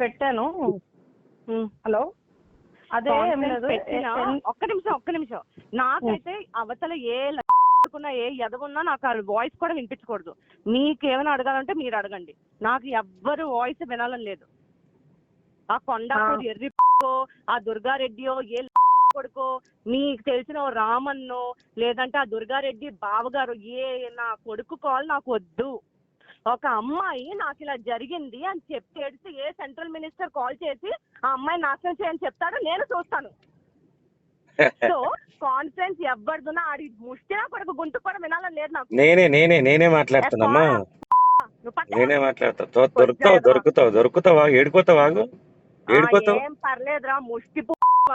పెట్టాను. హలో? అదే ఒక్క నిమిషం ఒక్క నిమిషం. నాకైతే అవతల ఏ ఉన్నా ఏ ఎదవున్నా నాకు ఆ వాయిస్ కూడా వినిపించకూడదు. మీకేమైనా అడగాలంటే మీరు అడగండి. నాకు ఎవ్వరు వాయిస్ వినాలని లేదు. ఆ కొండాపూర్ ఆ. ఎర్రి ఆ దుర్గారెడ్డియో ఏ కొడుకో మీకు తెలిసిన ఓ రామన్నో లేదంటే ఆ దుర్గారెడ్డి బావగారు ఏ నా కొడుకు కాల్ నాకు వద్దు. ఒక అమ్మాయి నాకు ఇలా జరిగింది అని చెప్పి ఏడిస్తే ఏ సెంట్రల్ మినిస్టర్ కాల్ చేసి ఆ అమ్మాయి నాశనం చేయని చెప్తాడో నేను చూస్తాను. సో కాన్ఫరెన్స్ ఎవరిదున్నా ఆడి ముష్టినా కొడుకు గుంటు కూడా వినాలని లేదు నాకు. నేనే నేనే నేనే పక్కన నేనే మాట్లాడతా. దొరుకుతావు దొరుకుతావు దొరుకుతావా ఏడిపోతావా ఏడిపోతావు. ఏం పర్లేదురా ముష్టి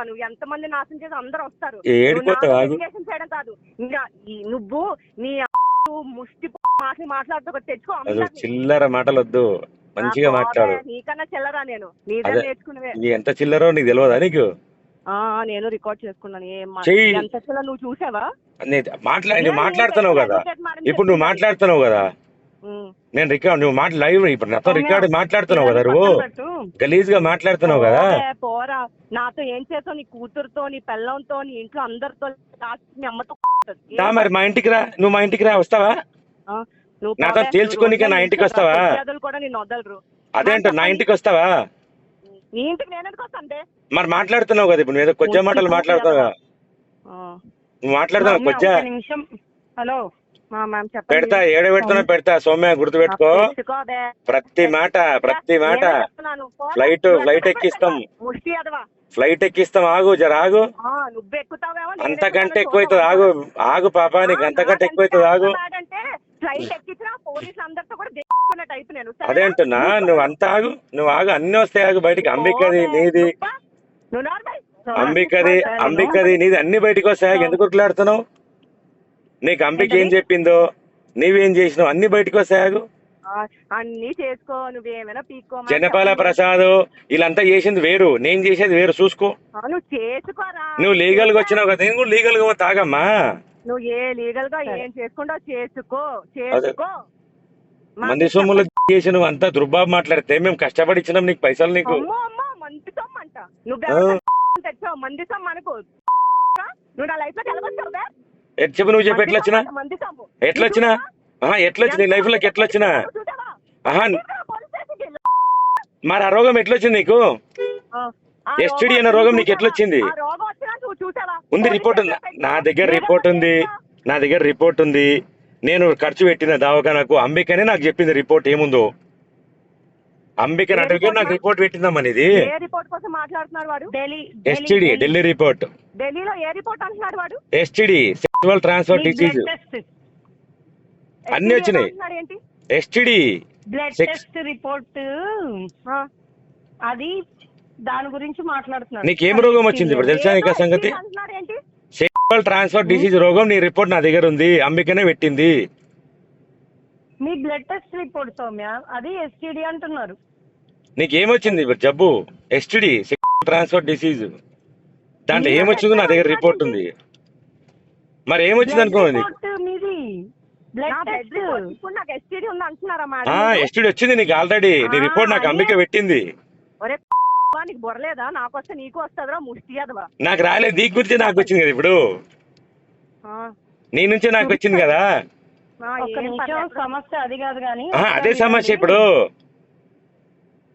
నువ్వు ఎంతమంది నాశనం చేసి అందరూ వస్తారు. ఏడిపోతావు చేయడం కాదు. నువ్వు నీ ముష్టి మాటలు మాట్లాడుతూ తెచ్చుకో అది అందరినీ. చిల్లర మాటలు వద్దు మంచిగా మాట్లాడు నీకన్నా చిల్లరా నేను నీదే అదే. నేర్చుకునేవే నీ ఎంత చిల్లరో నీకు తెలియదా నీకు ఆ, నేను రికార్డ్ చేసుకున్నాను ఏం. ఎంత చిల్లర నువ్వు చూసావా నీ- మాట్లా నువ్వు మాట్లాడుతున్నావు కదా ఇప్పుడు నువ్వు మాట్లాడుతున్నావు కదా. నేను రికార్డ్ నువ్వు మాట్లా లైవ్ ఇప్పుడు. నాతో రికార్డ్ మాట్లాడుతున్నావు కదా నువ్వు. గలీజ్గా మాట్లాడుతున్నావు కదా. పోరే, నాతో ఏం చేసావు నీ కూతురుతో నీ పిల్లంతో నీ ఇంట్లో అందరితో మీ అమ్మతో మరి మా ఇంటికి రా. నువ్వు మా ఇంటికి రా. వస్తావా? నాతో తేల్చుకోనీకే నువ్వు నా ఇంటికి వస్తావా? కూడా నేను వదలరు. అదేంటో? నా ఇంటికి వస్తావా? నీ ఇంటికి నేను ఎందుకు మరి మాట్లాడుతున్నావు కదా ఇప్పుడు. నువ్వు ఏదో కొద్దిగా మాటలు మాట్లాడుతున్నావు కదా. నువ్వు మాట్లాడుతున్నావు నిమిషం. హలో. పెడతా ఏడ పెడుతున్నా పెడతా సౌమ్య గుర్తుపెట్టుకో. తెచ్చుకోదే. ప్రతి మాట ప్రతి మాట. ఫ్లైట్ ఫ్లైట్ ఎక్కిస్తాం. ఫ్లైట్ ఎక్కిస్తాం. ఆగు జర ఆగు. అంతకంటే ఎక్కుతానో ఎక్కువ అవుతుంది ఆగు. ఆగు పాప నీకు అంతకంటే ఎక్కువ నాకంటే అవుతుంది ఆగు. అంటే ఫ్లైట్ ఎక్కించిన పోలీసులు అందరితో కూడా దేక్కునే టైప్ నేను. సరేనా? అదేంటున్నా నువ్వు అంత ఆగు. నువ్వు ఆగు అన్ని వస్తాయి ఆగు బయటికి. అంబికది నీది. అంబికది అంబికది నీది. అన్ని బయటికి వస్తాయి. ఎందుకు ఉరుకులాడుతున్నావు? నీకు అంబిక ఏం చెప్పిందో నీవేం చేసినావు? అన్ని బయటికి వస్తాయి అన్ని చేసుకో నువ్వేమైనా పీక్కో జనపాల. ప్రసాద్ వీళ్ళంతా చేసింది వేరు. నేను చేసేది వేరు చూసుకో. ఆ, నువ్వు చేసుకోరా? నువ్వు లీగల్గా వచ్చినావు కదా నేను కూడా లీగల్గా తాగమ్మా నువ్వు ఏ లీగల్గా. ఏం చేసుకుంటావు? చేసుకో చేసుకో. మంది సొమ్ములు చేసి నువ్వు అంతా దుర్బాబు మాట్లాడితే మేము కష్టపడి ఇచ్చినాం నీకు పైసలు నీకు. అమ్మో అమ్మో మంది సొమ్ము అంట నువ్వు తెచ్చావు? మంది సొమ్ము అనుకో. నువ్వు నా లైఫ్ బే? ఎట్ చెప్పు నువ్వు చెప్పు ఎట్లా వచ్చినా. ఎట్లా వచ్చినా ఆహా ఎట్లా వచ్చి నీ లైఫ్లోకి ఎట్లా వచ్చినా? ఆహా. మరి ఆ రోగం ఎట్లా వచ్చింది నీకు రోగం అనే రోగం నీకు చూసావా? ఎట్లా వచ్చింది? ఆ రోగం వచ్చినా నువ్వు చూసావా? ఉంది రిపోర్ట్ నా. దగ్గర రిపోర్ట్ ఉంది. నా దగ్గర రిపోర్ట్ ఉంది నేను ఖర్చు పెట్టిన దవాఖానకు అంబికనే నాకు చెప్పింది రిపోర్ట్ ఏముందో అంబికన్ ఏ అటుకే నాకు రిపోర్ట్ రిపోర్ట్ పెట్టిందమ్మా ఇది ఏ రిపోర్ట్ కోసం మాట్లాడుతున్నాడు వాడు ఢిల్లీ ఎస్టిడి ఢిల్లీ రిపోర్ట్ ఢిల్లీలో ఏ రిపోర్ట్ అంటున్నాడు వాడు ఎస్టిడి సెక్చువల్ ట్రాన్స్ఫర్ డిసీజ్ అన్నీ వచ్చినాయి. ఎస్టిడి బ్లడ్ టెస్ట్ రిపోర్ట్ అది దాని గురించి మాట్లాడుతున్నాడు నీకేం రోగం వచ్చింది? ఇప్పుడు తెలుసా నీకు ఆ ఏదో సంగతి? సెక్చువల్ ట్రాన్స్ఫర్ డిసీజ్ రోగం నీ రిపోర్ట్ నా దగ్గర ఉంది. అంబికనే పెట్టింది. మీ బ్లడ్ టెస్ట్ రిపోర్ట్ సౌమ్య. అది ఎస్టీడీ అంటున్నారు. నీకేమొచ్చింది ఇప్పుడు జబ్బు? ఎస్టిడి సెక్చువల్ ట్రాన్స్ఫర్ డిసీజ్ దాంట్లో ఏమొచ్చిందో నా దగ్గర రిపోర్ట్ ఉంది. మరి ఏమొచ్చింది అనుకో నీకు మీది. ఇప్పుడు ఎస్టీడీ ఉంది అంటున్నారా ఆ మేడం ఎస్టిడి వచ్చింది నీకు ఆల్రెడీ నీ రిపోర్ట్ నాకు అదే. అంబిక పెట్టింది. ఒరే నీకు బొరలేదా నాకు వస్తే నీకు వస్తుందిరా ముష్టి అదవా. నాకు రాలేదు నీ గురించి నాకు వచ్చింది కదా ఇప్పుడు. నీ నుంచే నాకు వచ్చింది కదా. సమస్య అది కాదు కానీ ఆ, అదే సమస్య ఇప్పుడు.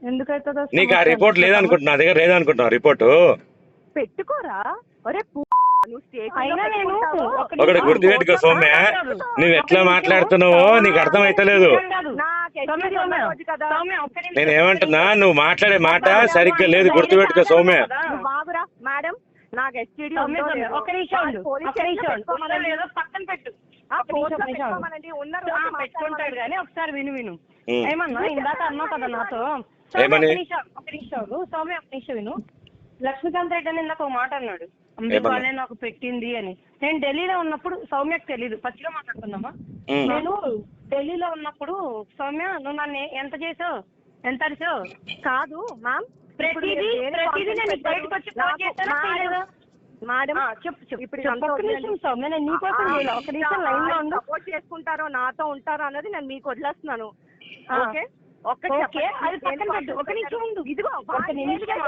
ఎందుకైతుందో నీకు ఆ? రిపోర్ట్ లేదనుకుంటున్నా నా దగ్గర లేదనుకుంటున్నా రిపోర్ట్ పెట్టుకోరా. ఒరే ఒక ఒకటి గుర్తుపెట్టుకో సౌమ్య. నువ్వు ఎట్లా మాట్లాడుతున్నావో నీకు ఒక్క నిమిషం. నేను ఏమంటున్నా నువ్వు మాట్లాడే మాట సరిగ్గా లేదు గుర్తుపెట్టుకో సౌమ్య. మేడం నాకు ఎస్టీడీ నిమిషం నిమిషం ఏదో పక్కన పెట్టు. పెట్టుకుంటాడు కానీ ఒకసారి విను విను. ఉమ్. ఏమన్నా? ఇందాక అన్నావు కదా నాతో. సౌమ్య, ఏమని? ఒక్క నిమిషం, ఒక్క నిమిషం ఉండు. సౌమ్య ఒక్క నిమిషం విను. లక్ష్మీకాంత్ రెడ్డి అని ఇందాక ఒక మాట అన్నాడు. వాళ్ళే నాకు పెట్టింది అని. నేను ఢిల్లీలో ఉన్నప్పుడు సౌమ్యకు తెలియదు పచ్చిగా మాట్లాడుకుందామా. నేను ఢిల్లీలో ఉన్నప్పుడు సౌమ్య నువ్వు నన్ను ఎంత చేసావు? ఎంత అరిచావు? కాదు మ్యామ్ ప్రతిదీ ప్రతిదీ నేను బయటకు వచ్చి ఫోన్ చేశానా చేయలేదా? మేడం ఆ, చెప్పు చెప్పు. ఇప్పుడు చెప్పు. ఒక్క నిమిషం సౌమ్య నేను నీకోసం చేయలే ఒక నిమిషం లైన్లో ఉండు. సపోర్ట్ చేసుకుంటారో నాతో ఉంటారో అన్నది నేను మీకు వదిలేస్తున్నాను. ఓకే? ఒక్క ఓకే అది పక్కన పెట్టు. ఒక నిమిషం ఉండు. ఇదిగో ఒక నిమిషం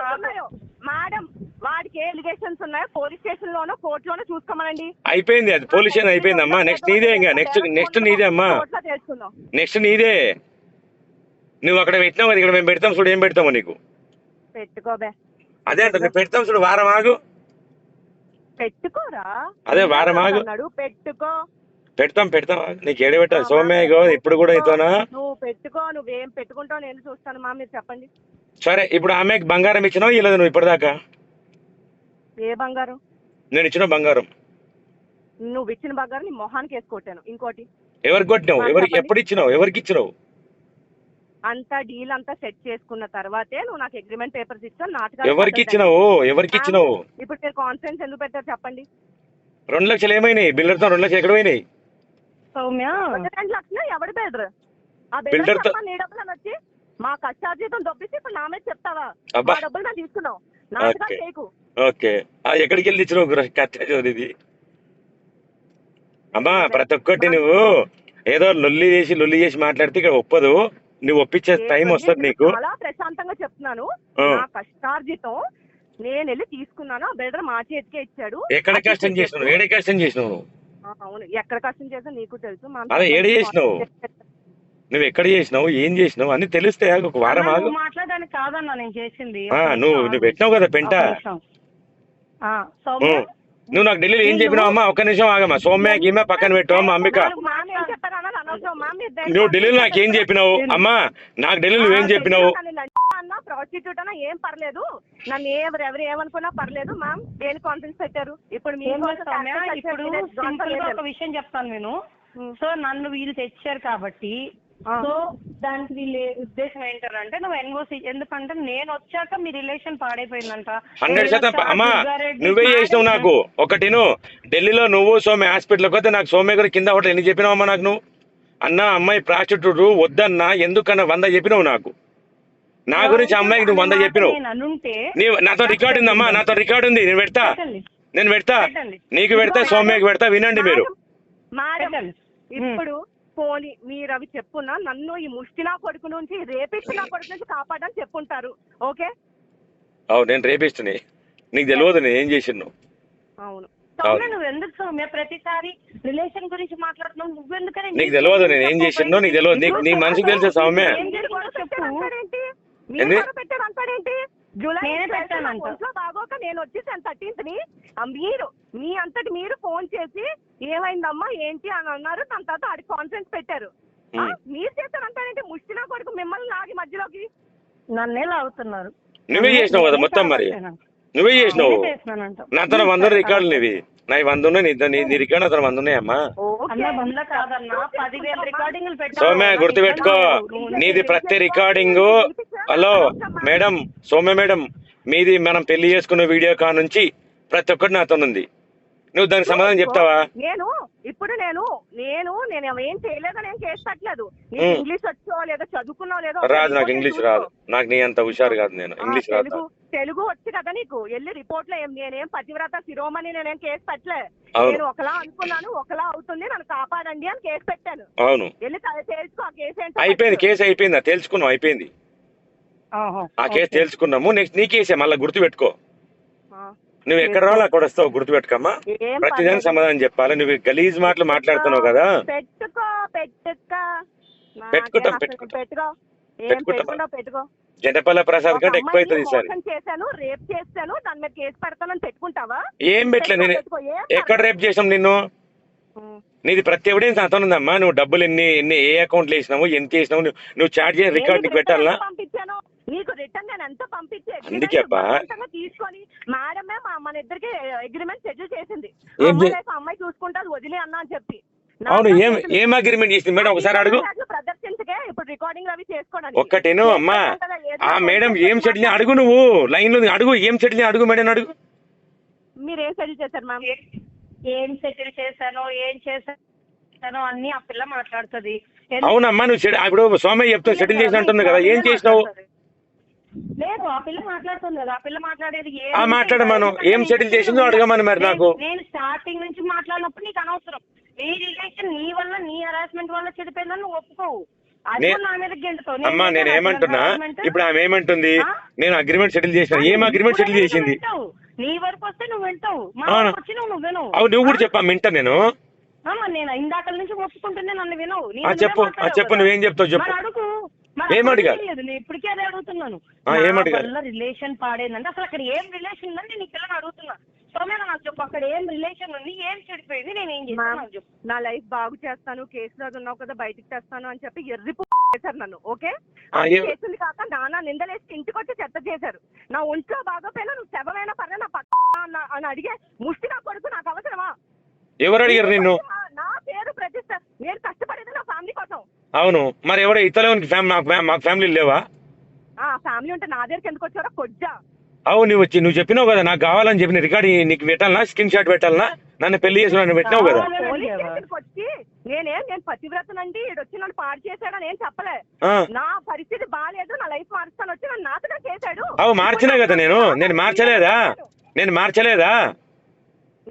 మేడం వాడికి ఏ ఎలిగేషన్స్ ఉన్నాయో పోలీస్ స్టేషన్ లోనో కోర్టులోనో చూసుకోమనండి. అయిపోయింది అది. పొల్యూషన్ అయిపోయింది అమ్మా నెక్స్ట్ నీదే ఇంకా. నెక్స్ట్ నెక్స్ట్ నీదే అమ్మా. కోర్టులో తెలుసుకుందాం. నెక్స్ట్ నీదే. నువ్వు అక్కడ పెట్టినావు కదా ఇక్కడ మేము పెడతాం చూడు ఏం పెడతామో నీకు. పెట్టుకోబే అదే అంట మేము పెడతాం చూడు వారం ఆగు. పెట్టుకోరా? అదే వారం ఆగు. అన్నాడు? పెట్టుకో. పెడతాం పెడతాం. నీకు ఏడ పెట్టాలి? ఇగో ఇప్పుడు కూడా ఇతోనా? నువ్వు పెట్టుకో నువ్వేం పెట్టుకుంటావు? నేను చూస్తాను మా మీరు చెప్పండి. సరే ఇప్పుడు ఆమెకి బంగారం ఇచ్చినావు? ఇవ్వలేదు నువ్వు ఇప్పటిదాకా? ఏ బంగారం? నేను ఇచ్చిన బంగారం. నువ్వు ఇచ్చిన బంగారం నీ మొహానికి వేసి కొట్టాను. ఇంకోటి. ఎవరికి కొట్టినావు? ఎవరికి ఎప్పుడు ఇచ్చినావు? ఎవరికి ఇచ్చినావు? అంతా డీల్ అంతా సెట్ చేసుకున్న తర్వాతే నువ్వు నాకు అగ్రిమెంట్ పేపర్స్ ఇచ్చావు నాటకాలు ఎవరికి. ఇచ్చినావు? ఎవరికి ఇచ్చినావు? ఇప్పుడు మీరు కాన్ఫిడెన్స్ ఎందుకు పెట్టారు చెప్పండి. రెండు లక్షలు ఏమైనాయి? బిల్డర్తో రెండు లక్షలు ఎక్కడ పోయినాయి? సౌమ్య? రెండు లక్షలు ఎవడు బెడర్ ఆ తో- నీ డబ్బులు అని వచ్చి మా కష్టార్జితం దొబ్బిసి ఇప్పుడు నా మీద చెప్తావా? అబ్బా. మా డబ్బులు మేము తీసుకున్నావు ఓకే. చేయకు. ఓకే. ఆ ఎక్కడికి వెళ్ళి ఇచ్చినావు గుర- కత్తి ఇది. అమ్మా ప్రతి ఒక్కటి నువ్వు ఏదో లొల్లి చేసి లొల్లి చేసి మాట్లాడితే ఇక్కడ ఒప్పదు. నువ్వు ఒప్పించే టైం వస్తుంది నీకు. చాలా ప్రశాంతంగా చెప్తున్నాను. ఆ. నా కష్టార్జితం నేను వెళ్ళి తీసుకున్నాను. ఆ బిల్డర్ మా చేతికే ఇచ్చాడు. ఎక్కడ కష్టం. చేసినావు? ఏడే కష్టం చేసినావు? నువ్వు ఆ, అవును. ఎక్కడ కష్టం చేసా నీకు తెలుసు. అదే ఏడ చేసినావు? నువ్వు ఎక్కడ చేసినావు? ఏం చేసినావు? అన్ని తెలిస్తే ఒక వారం ఆగు. నువ్వు మాట్లాడడానికి కాదన్నా నేను చేసింది. నువ్వు నువ్వు. పెట్టినావు కదా పెంట. నువ్వు నాకు ఢిల్లీలో ఏం చెప్పినావు? అమ్మా ఒక్క నిమిషం ఆగమ్మా. సౌమ్య గీమ్య పక్కన పెట్టు అమ్మ అంబిక. ఏం నువ్వు ఢిల్లీలో నాకు ఏం చెప్పినావు? అమ్మా నాకు ఢిల్లీలో నువ్వేం చెప్పినావు? అన్నా ప్రాస్టిట్యూట్ అన్నా ఏం పర్లేదు. నన్ను ఎవరు ఎవరు ఏమనుకున్నా పర్లేదు మ్యామ్ దేని కాన్ఫిడెన్స్ పెట్టారు? ఇప్పుడు ఇప్పుడు సింపుల్గా ఒక విషయం చెప్తాను నేను. సో నన్ను వీళ్ళు తెచ్చారు కాబట్టి. సో దానికి వీళ్ళ ఉద్దేశం ఏంటంటే నువ్వు ఎన్ఓసి ఎందుకంటే నేను వచ్చాక మీ రిలేషన్ పాడైపోయిందంట. హండ్రెడ్ శాతం అమ్మా నువ్వే చేసినావు నాకు. ఒకటిను ఢిల్లీలో నువ్వు సోమ్య హాస్పిటల్కి వస్తే నాకు సోమ్య గారు కింద హోటల్ ఎన్ని చెప్పినావు అమ్మా నాకు నువ్వు? అన్న అమ్మాయి ప్రాస్టిట్యూట్ వద్దన్నా ఎందుకన్నా వంద చెప్పినావు నాకు? నా గురించి అమ్మాయికి నువ్వు వంద చెప్పినావు. నీవు నాతో రికార్డు ఉందమ్మా నాతో రికార్డు ఉంది నేను పెడతా. నేను పెడతా. నీకు పెడతా సౌమ్యకి పెడతా వినండి మీరు. ఇప్పుడు పోనీ మీరు అవి చెప్పున్నా నన్ను ఈ ముష్టి నా కొడుకు నుంచి రేపిచ్చి నా కొడుకు నుంచి కాపాడని చెప్పుంటారు. ఓకే? అవు నేను రేపిస్తున్నా నీకు తెలియదు నేను ఏం చేసిను అవును. సౌమ్య నువ్వు ఎందుకు సౌమ్య? ప్రతిసారి రిలేషన్ గురించి మాట్లాడుతున్నావు నువ్వెందుకని నీకు తెలియదు నేను ఏం చేసినో నీకు తెలియదు. నీకు నీ మనసుకు తెలుసా సౌమ్య. మీరు పెట్టారు అంటాడేంటి జూలై నేనే 12th పెట్టానంట. నాకు ఒంట్లో బాగోక నేను వచ్చేసాను థర్టీన్త్ని ఆ మీరు మీ అంతటి మీరు ఫోన్ చేసి ఏమైందమ్మా ఏంటి అని అన్నారు. దాని తర్వాత ఆడి కాన్ఫరెన్స్ పెట్టారు. మీరు చేశారంటారేంటి ముష్టినా కొడుకు మిమ్మల్ని లాగి మధ్యలోకి? నన్నే లాగుతున్నారు. నువ్వే చేసినావు కదా మొత్తం మరి. నువ్వే చేసినావు. నా తన వంద రికార్డులు నీవి. నా వంద ఉన్నాయి నీ రికార్డు అతను వంద ఉన్నాయమ్మా. సౌమ్య గుర్తుపెట్టుకో. నీది ప్రతి recording hello madam Soumya madam మీది మనం పెళ్ళి చేసుకున్న వీడియో కా నుంచి ప్రతి ఒక్కటి నాతో ఉంది. నువ్వు దానికి సమాధానం చెప్తావా? నేను ఇప్పుడు నేను నేను నేను ఏం చేయలేదని ఏం చేసి పెట్టలేదు. నీకు ఉం. ఇంగ్లీష్ వచ్చో లేదో చదువుకున్నావు లేదో రాదు నాకు ఇంగ్లీష్. రాదు. నాకు నీ అంత హుషారు కాదు నేను. ఇంగ్లీష్ రాదు తెలుగు వచ్చు కదా నీకు. వెళ్ళి రిపోర్ట్లో ఏం- నేనేం పతివ్రత శిరోమణి నేనేం కేసు పెట్టలే. నేను ఒకలా అనుకున్నాను ఒకలా అవుతుంది నన్ను కాపాడండి అని కేసు పెట్టాను. అవును. వెళ్ళి తెలుసుకో ఆ కేసు అయిపోయింది. కేసు అయిపోయింది అది తెలుసుకున్నాం అయిపోయింది. ఆ కేసు ఓకే. తెలుసుకున్నాము. నెక్స్ట్ నీ కేసే మళ్ళీ గుర్తుపెట్టుకో. ఆ. నువ్వు ఎక్కడ రావాలి అక్కడ వస్తావు గుర్తుపెట్టుకమ్మా. ఏం ప్రతిదానికి. సమాధానం చెప్పాలి. నువ్వు గలీజ్ మాటలు మాట్లాడుతున్నావు కదా. పెట్టుకో పెట్టుకో. పెట్టుకుంటాం, పెట్టుకుంటాం. పెట్టుకో. పెట్టుకుంటాం. పెట్టుకో. జనపల్ల ప్రసాద్ కంటే ఎక్కువ అవుతుంది ఈసారి. మోసం చేశాను రేప్ చేశాను దాని మీద కేసు పెడతానని పెట్టుకుంటావా? ఏం పెట్టలే నేను. పెట్టుకో, ఎక్కడ. రేపు చేసాం నిన్ను. నీది ప్రతి ఎవిడెన్స్ అంత ఉందమ్మా. నువ్వు డబ్బులు ఎన్ని ఎన్ని ఏ అకౌంట్లు వేసినావు ఎంత వేసినావు నువ్వు చార్జ్ చేసిన రికార్డ్ నీకు పెట్టాలా నీకు రిటర్న్ నేను ఎంత పంపించే. తీసుకొని మేడమే మా మన ఇద్దరికి అగ్రిమెంట్ షెడ్యూల్ చేసింది. అమ్మాయి చూసుకుంటారు వదిలే అన్నా అని చెప్పి. అవును ఏం అగ్రిమెంట్ చేసింది? మేడం ఒకసారి అడుగు. అట్లా ప్రదర్శించకే ఇప్పుడు రికార్డింగ్ అవి చేసుకోవడానికి. ఒక్కటేను అమ్మా. ఆ మేడం ఏం సెటిల్ అడుగు నువ్వు. లైన్లో అడుగు. ఏం సెటిల్ అడుగు మేడం అడుగు. మీరు ఏం సెటిల్ చేశారు మ్యామ్ ఏ- సెటిల్ చేశానో ఏం చేశానో అన్ని ఆ పిల్ల మాట్లాడుతుంది. అవునమ్మా నువ్వు ఇప్పుడు సోమయ్య చెప్తావు సెటిల్ చేసి అంటుంది కదా. ఏం చేసినావు? లేదు ఆ పిల్ల మాట్లాడుతుంది కదా ఆ పిల్ల మాట్లాడేది ఏం ఆ మాట్లాడమను. ఏం settle చేసిందో అడగమను మరి నాకు. నేను- నేను స్టార్టింగ్ నుంచి మాట్లాడినప్పుడు నీకు అనవసరం నీ రిలేషన్ నీ వల్ల నీ హరాస్మెంట్ వల్ల చెడిపోయిందని నువ్వు ఒప్పుకోవు అది నే- కూడా నా మీద గెంటుతావు. నేను అమ్మా నేను చేశాను ఏమంటున్నా. ఇప్పుడు ఆమె ఏమంటుంది ఆ? నేను అగ్రిమెంట్ సెటిల్ చేసిన ఏం అగ్రిమెంట్ సెటిల్ ఇప్పుడు చేసింది నువ్వు వింటావు. నీ వరకు వస్తే నువ్వు వింటావు మా అవును. వరకు వచ్చి నువ్వు నువ్వు వినవు అవు నువ్వు కూడా చెప్పా వింటా నేను ఇందాక నుంచి ఒప్పుకుంటుంటే నన్ను వినవు ఆ చెప్పు ఆ చెప్పు. నువ్వేం చెప్తావు చెప్పు అడుగు మరి ఏం అప్పుడు అడగాలి? లేదు నేను ఇప్పటికే అదే అడుగుతున్నాను? వల్ల రిలేషన్ పాడేందంటే అసలు అక్కడ ఏం రిలేషన్ ఉందని నీకు ఇలా అడుగుతున్నా. సోమేనా నాకు చెప్పు అక్కడ ఏం రిలేషన్ ఉంది ఏం చెడిపోయింది నేను ఏం చేస్తాను నా లైఫ్ బాగు చేస్తాను కేసులో ఉన్నావు కదా బయటికి తెస్తాను అని చెప్పి ఎర్రిపు చేశారు నన్ను ఓకే? చేసింది కాక నాన్న నిందలేసి ఇంటికి వచ్చి చెత్త చేశారు. నా ఒంట్లో బాగోపోయినా నువ్వు శవమైన పర్లే నా పక్క అన్న- అని అడిగే ముష్టి నా కొడుకు నాకు అవసరమా? ఎవరు అడిగారు నిన్ను? పేరు ప్రతిష్ట నేను కష్టపడేది నా ఫ్యామిలీ కోసం. అవును. మరి ఎవరో ఇతరులకి మాకు ఫ్యామిలీ లేవా? ఆ ఫ్యామిలీ ఉంటే నా దగ్గరికి ఎందుకు వచ్చారో కొజ్జా. అవు నువ్వు వచ్చి నువ్వు చెప్పినావు కదా నాకు కావాలని చెప్పిన రికార్డ్ నీకు పెట్టాలనా? Screen shot పెట్టాలనా? నన్ను పెళ్ళి చేసిన నన్ను పెట్టినావు కదా. వచ్చి నేనేం నేను పతివ్రతనండి ఈడు వచ్చి నన్ను పాడు చేశాడని ఏం చెప్పలే. నా పరిస్థితి బాగాలేదు నా లైఫ్ మారుస్తాను వచ్చి నన్ను నాతగా చేశాడు. అవు మార్చినా కదా నేను. నేను మార్చలేదా? నేను మార్చలేదా?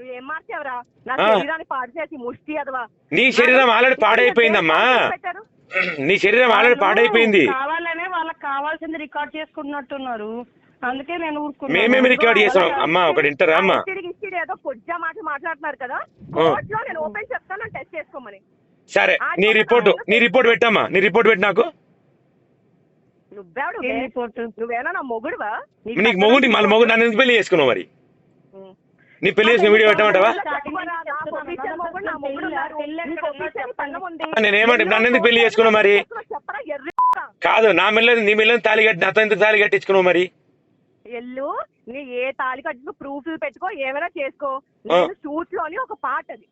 ఏం మార్చావురా? నా ఆ. శరీరాన్ని పాడు చేసి ముష్టి అదవా? నీ శరీరం ఆల్రెడీ పాడైపోయిందమ్మా. పెట్టారు? నీ శరీరం ఆల్రెడీ పాడైపోయింది. కావాలనే వాళ్ళకి కావాల్సింది రికార్డ్ చేసుకుంటున్నట్టున్నారు. అందుకే నేను ఊరుకున్నాను. మేమేమి రికార్డ్ చేసాం? అమ్మా ఒకటి ఇంటరా అమ్మా? ఇచ్చిడి ఇచ్చిడి ఏదో కొద్దిగా మాట మాట్లాడుతున్నారు కదా? ఆ. కోర్టులో నేను ఓపెన్ చెప్తాను టెస్ట్ చేసుకోమని. సరే నీ రిపోర్ట్ నీ రిపోర్ట్ పెట్టమ్మా నీ రిపోర్ట్ పెట్టి నాకు. నువ్వెవడు ఏం రిపోర్ట్? నువ్వేనా నా మొగుడువా? నీకు మొగుడి మళ్ళీ మొగుడు నన్ను ఎందుకు పెళ్ళి చేసుకున్నావు మరి. నీ పెళ్ళి చేసుకున్న వీడియో పెట్టమంటావా. నేనేమంటే నన్ను ఎందుకు పెళ్ళి చేసుకున్నావు మరి? కాదు నా మెల్లని నీ మెల్లని తాళి కట్టి నాతో ఎందుకు తాళి కట్టించుకున్నావు మరి? ఎల్లు నీ ఏ తాళి కట్టుకో ప్రూఫ్లు పెట్టుకో ఏమైనా చేసుకో. నేను షూట్లోని ఒక పార్ట్ అది.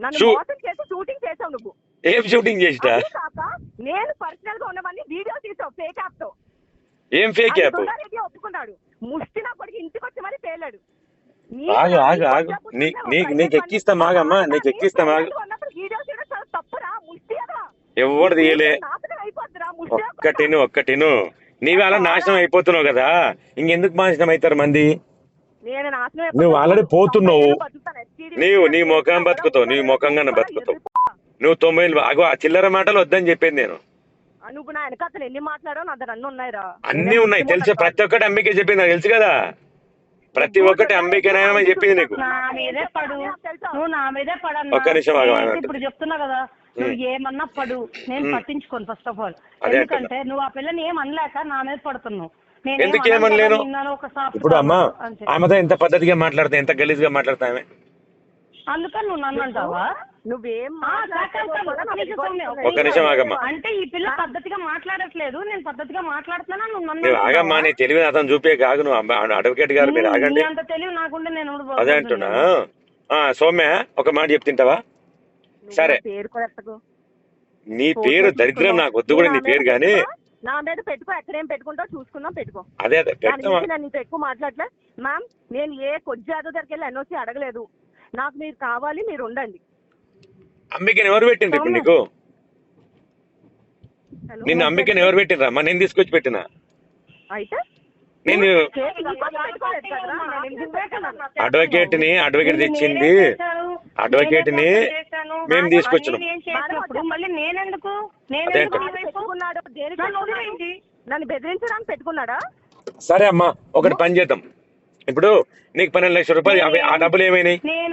నన్ను. మోసం చేసి షూటింగ్ చేసావు నువ్వు. ఏం షూటింగ్ చేసిట? నేను పర్సనల్గా ఉన్నవన్నీ వీడియో తీసావు ఫేక్ యాప్తో. ఏం ఫేక్ యాప్ ఒప్పుకున్నాడు. ముష్టి నా కొడుకు ఇంటికి వచ్చి మరి తేలాడు నీ- ఆగు, ఆగు, ఆగు. నీకు- ఎక్కిస్తా మంది- మాగమ్మా, ఆ, నీకు ఎక్కిస్తా అదా ఎవడు తీయలే? ఒక్కటిను ఒక్కటిను నీవు అలా నాశనం అయిపోతున్నావు కదా ఇంకెందుకు నాశనం అవుతారు మంది నువ్వు already పోతున్నావు. నీవు నీ ముఖం బతుకుతావు నీ ముఖంగానే బతుకుతావు నువ్వు తొంభై అగో ఆ చిల్లర మాటలు వద్దని చెప్పింది నేను నువ్వు నా ఎన్ని మాట్లాడావు నా దగ్గర అన్ని ఉన్నాయిరా అన్నీ ఉన్నాయి తెలుసు ప్రతి ఒక్కటి అంబికే చెప్పింది నాకు తెలుసు కదా ప్రతి ఒక్కటి అంబికేనాయన చెప్పింది నీకు. నా మీదే పడు. నువ్వు నా మీదే పడన్నా? ఒక్క నిమిషం ఆగు, ఆగు. ఏంటి ఇప్పుడు చెప్తున్నా కదా? నువ్వు ఏమన్నా పడు. నేను పట్టించుకోను ఫస్ట్ ఆఫ్ ఆల్ అదే ఎందుకంటే నువ్వు ఆ పిల్లని ఏం అనలేక నా మీద పడుతున్నావు. నేను ఎందుకు నిన్నను ఒక ఇప్పుడు అమ్మా అంతే. ఆమెతో ఎంత పద్ధతిగా మాట్లాడతా ఎంత గలీజ్గా మాట్లాడతా ఆమె? అందుకని నువ్వు నన్ను అంటావా? నువ్వేం కాదు, ఒక్క నిమిషం సౌమ్య, ఒక్క ఒక్క నిమిషం ఆగమ్మా. అంటే ఈ పిల్ల పద్ధతిగా మాట్లాడట్లేదు. నేను పద్ధతిగా మాట్లాడుతున్నా నువ్వు నన్ను ఆగమ్మా? నీ తెలివి అతను చూపే కాగు నువ్వు అడ్వకేట్ గారు మీరు ఆగండి. నీ అంత తెలివి నాకుంటే నేను అదే అంటున్నా. ఆ సౌమ్య ఒక మాట చెప్తుంటావా సరే. నా పేరు దరిద్రం నాకు వద్దు కూడా నీ పేరు కానీ. నా మీద పెట్టుకో. ఎక్కడేం పెట్టుకుంటావు చూసుకుందాం పెట్టుకో. అదే నీతో ఎక్కువ మాట్లాడలే మ్యామ్ నేను ఏ కొజ్జాదో దగ్గరికి వెళ్ళి ఎన్ఓసి అడగలేదు. నాకు మీరు కావాలి మీరు ఉండండి. అంబికని ఎవరు పెట్టిండ్రు ఇప్పుడు నీకు? నిన్ను అంబికని ఎవరు పెట్టినరా అమ్మా నేను తీసుకొచ్చి పెట్టిన. నేను? అడ్వకేట్ని అడ్వకేట్ తెచ్చింది అడ్వకేట్ని మేము తీసుకొచ్చినాం? పెట్టుకున్నాడు? నన్ను బెదిరించడానికి సరే అమ్మా ఒకటి పని చేద్దాం. ఇప్పుడు నీకు పన్నెండు లక్షల రూపాయలు అవి- ఆ డబ్బులు ఏమైనాయి? నేను